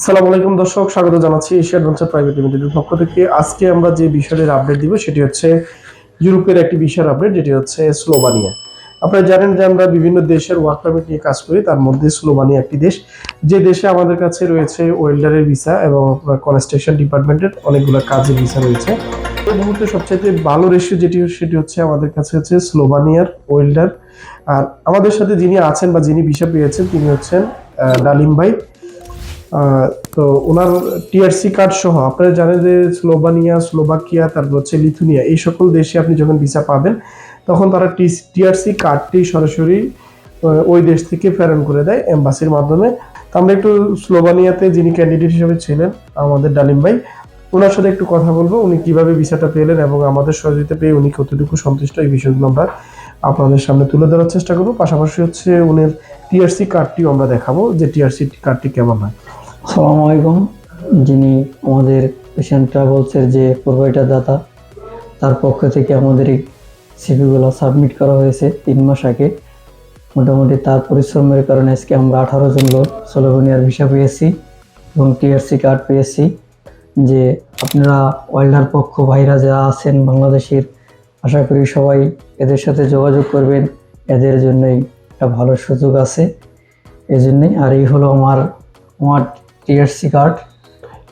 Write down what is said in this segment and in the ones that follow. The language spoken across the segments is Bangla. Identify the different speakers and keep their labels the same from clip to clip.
Speaker 1: আসসালামু আলাইকুম দর্শক, স্বাগত জানাচ্ছি এশিয়া অ্যাডভেঞ্চার প্রাইভেট লিমিটেডের পক্ষ থেকে। আজকে আমরা যে বিষয়ের আপডেট দিব সেটি হচ্ছে ইউরোপের একটি বিষয়ের আপডেট যেটি হচ্ছে স্লোভানিয়া। আপনারা জানেন যে আমরা বিভিন্ন দেশের ওয়ার্ক পারমিট নিয়ে কাজ করি, তার মধ্যে স্লোভানিয়া একটি দেশ। যে দেশে আমাদের কাছে রয়েছে ওয়েল্ডারের ভিসা এবং আপনার কনস্ট্রাকশন ডিপার্টমেন্টের অনেকগুলো কাজের ভিসা রয়েছে। এই মুহূর্তে সবচেয়ে ভালো রেশিও যেটি, সেটি হচ্ছে আমাদের কাছে হচ্ছে স্লোভানিয়ার ওয়েল্ডার আর আমাদের সাথে যিনি আছেন বা যিনি ভিসা পেয়েছেন, তিনি হচ্ছেন ডালিম ভাই। তো ওনার টিআরসি কার্ড সহ, আপনারা জানেন যে স্লোভানিয়া, স্লোভাকিয়া, তারপর হচ্ছে লিথুনিয়া, এই সকল দেশে আপনি যখন ভিসা পাবেন, তখন তারা টিআরসি কার্ডটি সরাসরি ওই দেশ থেকে প্রেরণ করে দেয় এম্বাসির মাধ্যমে। তো আমরা একটু স্লোভানিয়াতে যিনি ক্যান্ডিডেট হিসেবে ছিলেন, আমাদের ডালিম ভাই, ওনার সাথে একটু কথা বলব, উনি কীভাবে ভিসাটা পেলেন এবং আমাদের সহযোগিতা পেয়ে উনি কতটুকু সন্তুষ্ট, এই বিষয়গুলো আমরা আপনাদের সামনে তুলে ধরার চেষ্টা করব। পাশাপাশি হচ্ছে উনার টিআরসি কার্ডটিও আমরা দেখাবো যে টিআরসি কার্ডটি কেমন হয়।
Speaker 2: সালামু আলাইকুম। যিনি আমাদের এশিয়ান ট্রাভেলসের যে প্রোভাইডার দাতা, তার পক্ষ থেকে আমাদের এই সিভিগুলো সাবমিট করা হয়েছে তিন মাস আগে। মোটামুটি তার পরিশ্রমের কারণে আজকে আমরা আঠারো জন লোক সোলোভেনিয়ার ভিসা পেয়েছি এবং টিআরসি কার্ড পেয়েছি। যে আপনারা ওয়াইল্ডার পক্ষ ভাইরা যারা আছেন বাংলাদেশের, আশা করি সবাই এদের সাথে যোগাযোগ করবেন। এদের জন্যই একটা ভালো সুযোগ আছে। এই জন্যই আর এই হলো আমার আমার টিআরসি কার্ড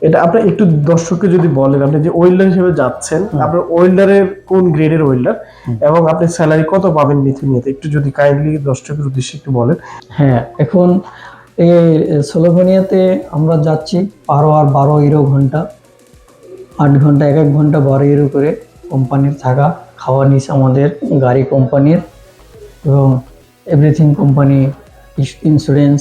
Speaker 1: এটা আপনি একটু দর্শককে যদি বলেন আপনি যে ওয়েল্ডার হিসেবে যাচ্ছেন আপনার ওয়েল্ডারের কোন গ্রেডের ওয়েল্ডার এবং আপনি স্যালারি কত পাবেন লিথুনিয়াতে একটু যদি কাইন্ডলি দর্শকের উদ্দেশ্যে একটু বলেন।
Speaker 2: হ্যাঁ এখন এই সোলোভেনিয়াতে আমরা যাচ্ছি বারো আর বারো ইউরো ঘণ্টা আট ঘণ্টা এক এক ঘণ্টা বারো ইউরো করে কোম্পানির থাকা খাওয়া নিস আমাদের গাড়ি কোম্পানির এবং এভরিথিং কোম্পানি ইন্স্যুরেন্স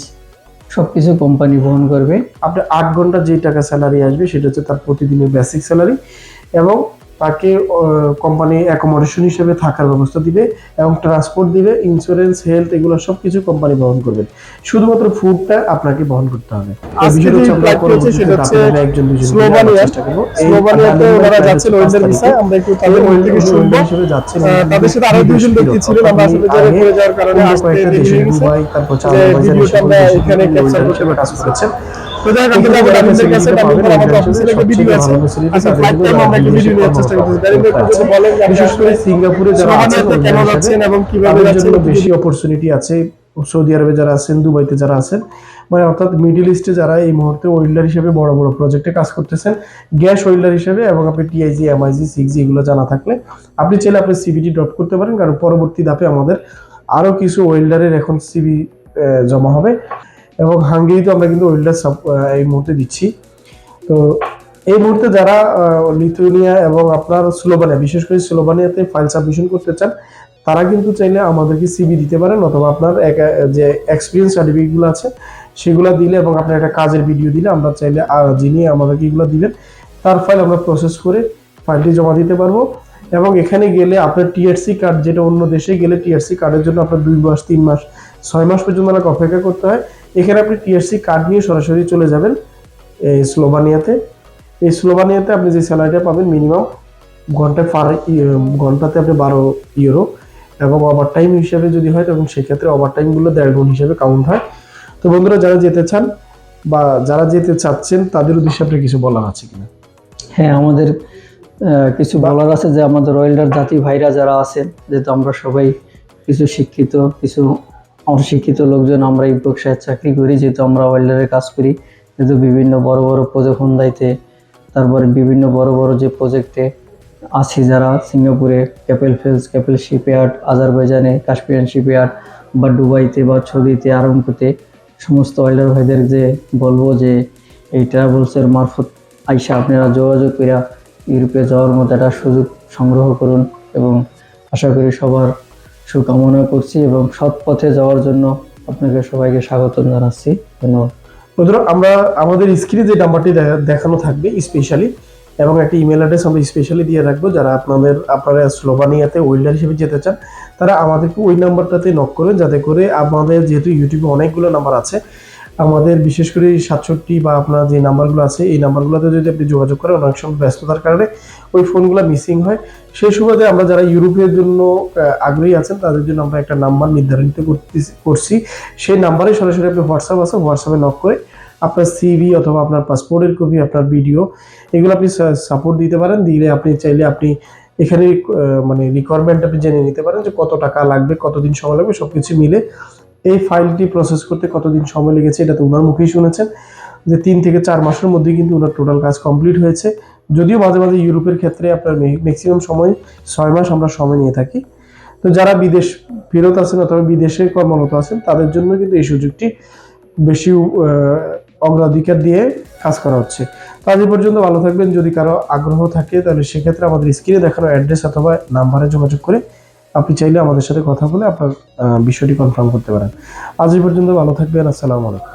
Speaker 2: সব কিছু কোম্পানি বহন করবে।
Speaker 1: আপনার আট ঘণ্টা যে টাকা স্যালারি আসবে, সেটা হচ্ছে তার প্রতিদিনের বেসিক স্যালারি এবং তাকে কোম্পানি অ্যাকোমোডেশন হিসেবে থাকার ব্যবস্থা দিবে এবং ট্রান্সপোর্ট দিবে ইন্স্যুরেন্স হেলথ এগুলো সব কিছু কোম্পানি বহন করবে। শুধুমাত্র ফুডটা আপনাকে বহন করতে হবে। এই আপনাদের
Speaker 3: যারা আমাদের কাছে অফিসে একটা ভিডিও আছে। আচ্ছা ফ্লাইট টাইম আমরা একটা ভিডিও নেওয়ার চেষ্টা করতেছি তাদের একটু যদি বলেন
Speaker 1: বিশেষ করে সিঙ্গাপুরে যারা আছেন
Speaker 3: কেন যাচ্ছেন এবং কীভাবে যাচ্ছেন?
Speaker 1: বেশি অপরচুনিটি আছে। সৌদি আরবে যারা আছেন দুবাইতে যারা আছেন মানে অর্থাৎ মিডিল ইস্টে যারা এই মুহূর্তে ওয়েল্ডার হিসেবে বড় বড় প্রজেক্টে কাজ করতেছেন গ্যাস ওয়েল্ডার হিসেবে এবং আপনি টিআইজি এমআইজি সিক্সজি এগুলো জানা থাকলে আপনি চাইলে আপনি সিবিটি ড্রপ করতে পারেন কারণ পরবর্তী ধাপে আমাদের আরও কিছু ওয়েল্ডারের এখন সিবি জমা হবে। এবং হাঙ্গেরিতে আমরা কিন্তু ওয়েল্ডার এই মুহূর্তে দিচ্ছি। তো এই মুহূর্তে যারা লিথুয়ানিয়া এবং আপনার স্লোভানিয়া, বিশেষ করে স্লোভানিয়াতে ফাইল সাবমিশন করতে চান, তারা কিন্তু চাইলে আমাদেরকে সিবি দিতে পারেন অথবা আপনার যে এক্সপিরিয়েন্স সার্টিফিকেটগুলো আছে, সেগুলো দিলে এবং আপনার একটা কাজের ভিডিও দিলে আমরা চাইলে যিনি আমাদেরকে এগুলো দিবেন, তার ফাইল আমরা প্রসেস করে ফাইলটি জমা দিতে পারব। এবং এখানে গেলে আপনার টিআরসি কার্ড যেটা অন্য দেশে গেলে টিআরসি কার্ডের জন্য আপনার দুই মাস, তিন মাস, ছয় মাস পর্যন্ত আমাকে অপেক্ষা করতে হয়। এখানে আপনি টিএসসি কার্ড নিয়ে সরাসরি চলে যাবেন এই স্লোভানিয়াতে। এই স্লোভানিয়াতে আপনি যে স্যালারিটা পাবেন মিনিমাম ঘন্টায় পার ঘন্টাতে আপনি বারো ইউরো এবং ওভার টাইম হিসাবে যদি হয় তখন সেক্ষেত্রে ওভার টাইমগুলো দেড় গুণ হিসাবে কাউন্ট হয়। তো বন্ধুরা যারা যেতে চান বা যারা যেতে চাচ্ছেন তাদের উদ্দেশ্যে আপনি কিছু বলার আছে কিনা?
Speaker 2: হ্যাঁ আমাদের কিছু বলার আছে যে আমাদের ওয়েল্ডার জাতি ভাইরা যারা আছেন যেহেতু আমরা সবাই কিছু শিক্ষিত কিছু অশিক্ষিত লোকজন আমরা এই ব্যবসায় চাকরি করি, যেহেতু আমরা ওয়েল্ডারের কাজ করি, যেহেতু বিভিন্ন বড় বড় প্রজেক্ট হোন্দাইতে তারপরে বিভিন্ন বড় বড় যে প্রজেক্টে আছি যারা, সিঙ্গাপুরে ক্যাপেল ফেলস ক্যাপেল শিপইয়ার্ড আজারবাইজানে কাশ্মীরিয়ান শিপইয়ার্ড বা দুবাইতে বা সৌদিতে আরম্ভতে সমস্ত ওয়েল্ডার ভাইদের যে বলব যে এই ট্রাভেলসের মারফত আইসা আপনারা যোগাযোগ করে ইউরোপে যাওয়ার মতো একটা সুযোগ সংগ্রহ করুন এবং আশা করি সবার সুকামনা করছি এবং সৎ পথে যাওয়ার জন্য আপনাকে সবাইকে স্বাগত জানাচ্ছি। ধন্যবাদ।
Speaker 1: বন্ধুরা, আমরা আমাদের স্ক্রিনে যে নাম্বারটি দেখানো থাকবে স্পেশালি এবং একটা ইমেল অ্যাড্রেস আমরা স্পেশালি দিয়ে রাখব, যারা আপনাদের আপনারা স্লোভানিয়াতে ওয়েল্ডার হিসেবে যেতে চান, তারা আমাদেরকে ওই নাম্বারটাতে নক করবেন যাতে করে আমাদের যেহেতু ইউটিউবে অনেকগুলো নাম্বার আছে, আমাদের বিশেষ করে সাতষট্টি বা আপনার যে নাম্বারগুলো আছে, এই নাম্বারগুলোতে যদি আপনি যোগাযোগ করেন, অনেক সময় ব্যস্ততার কারণে ওই ফোনগুলো মিসিং হয়। সেই সুবাদে আমরা যারা ইউরোপের জন্য আগ্রহী আছেন, তাদের জন্য আমরা একটা নাম্বার নির্ধারিত করছি। সেই নাম্বারে সরাসরি আপনি হোয়াটসঅ্যাপ আছে হোয়াটসঅ্যাপে নক করে আপনার সিভি অথবা আপনার পাসপোর্টের কপি আপনার ভিডিও এগুলো আপনি সাপোর্ট দিতে পারেন। দিলে আপনি চাইলে আপনি এখানে মানে রিকোয়ারমেন্ট আপনি জেনে নিতে পারেন যে কত টাকা লাগবে, কতদিন সময় লাগবে সব কিছু মিলে এই ফাইলটি প্রসেস করতে কতদিন সময় লেগেছে, এটা তো ওনার মুখেই শুনেছেন। যে তিন থেকে চার মাসের মধ্যে কিন্তু ওনার টোটাল কাজ কমপ্লিট হয়েছে। যদিও মাঝে মাঝে ইউরোপের ক্ষেত্রে আপনার ম্যাক্সিমাম সময় ছয় মাস আমরা সময় নিয়ে থাকি। তো যারা বিদেশ ফেরত আছেন অথবা বিদেশে কর্মরত আছেন, তাদের জন্য কিন্তু এই সুযোগটি বেশি অগ্রাধিকার দিয়ে কাজ করা হচ্ছে। তো আজ পর্যন্ত ভালো থাকবেন। যদি কারও আগ্রহ থাকে, তাহলে সেক্ষেত্রে আমাদের স্ক্রিনে দেখানো অ্যাড্রেস অথবা নাম্বারে যোগাযোগ করে আপনি চাইলে আমাদের সাথে কথা বলে আপনার বিষয়টি কনফার্ম করতে পারেন। আজ পর্যন্ত ভালো থাকবেন। আসসালামু আলাইকুম।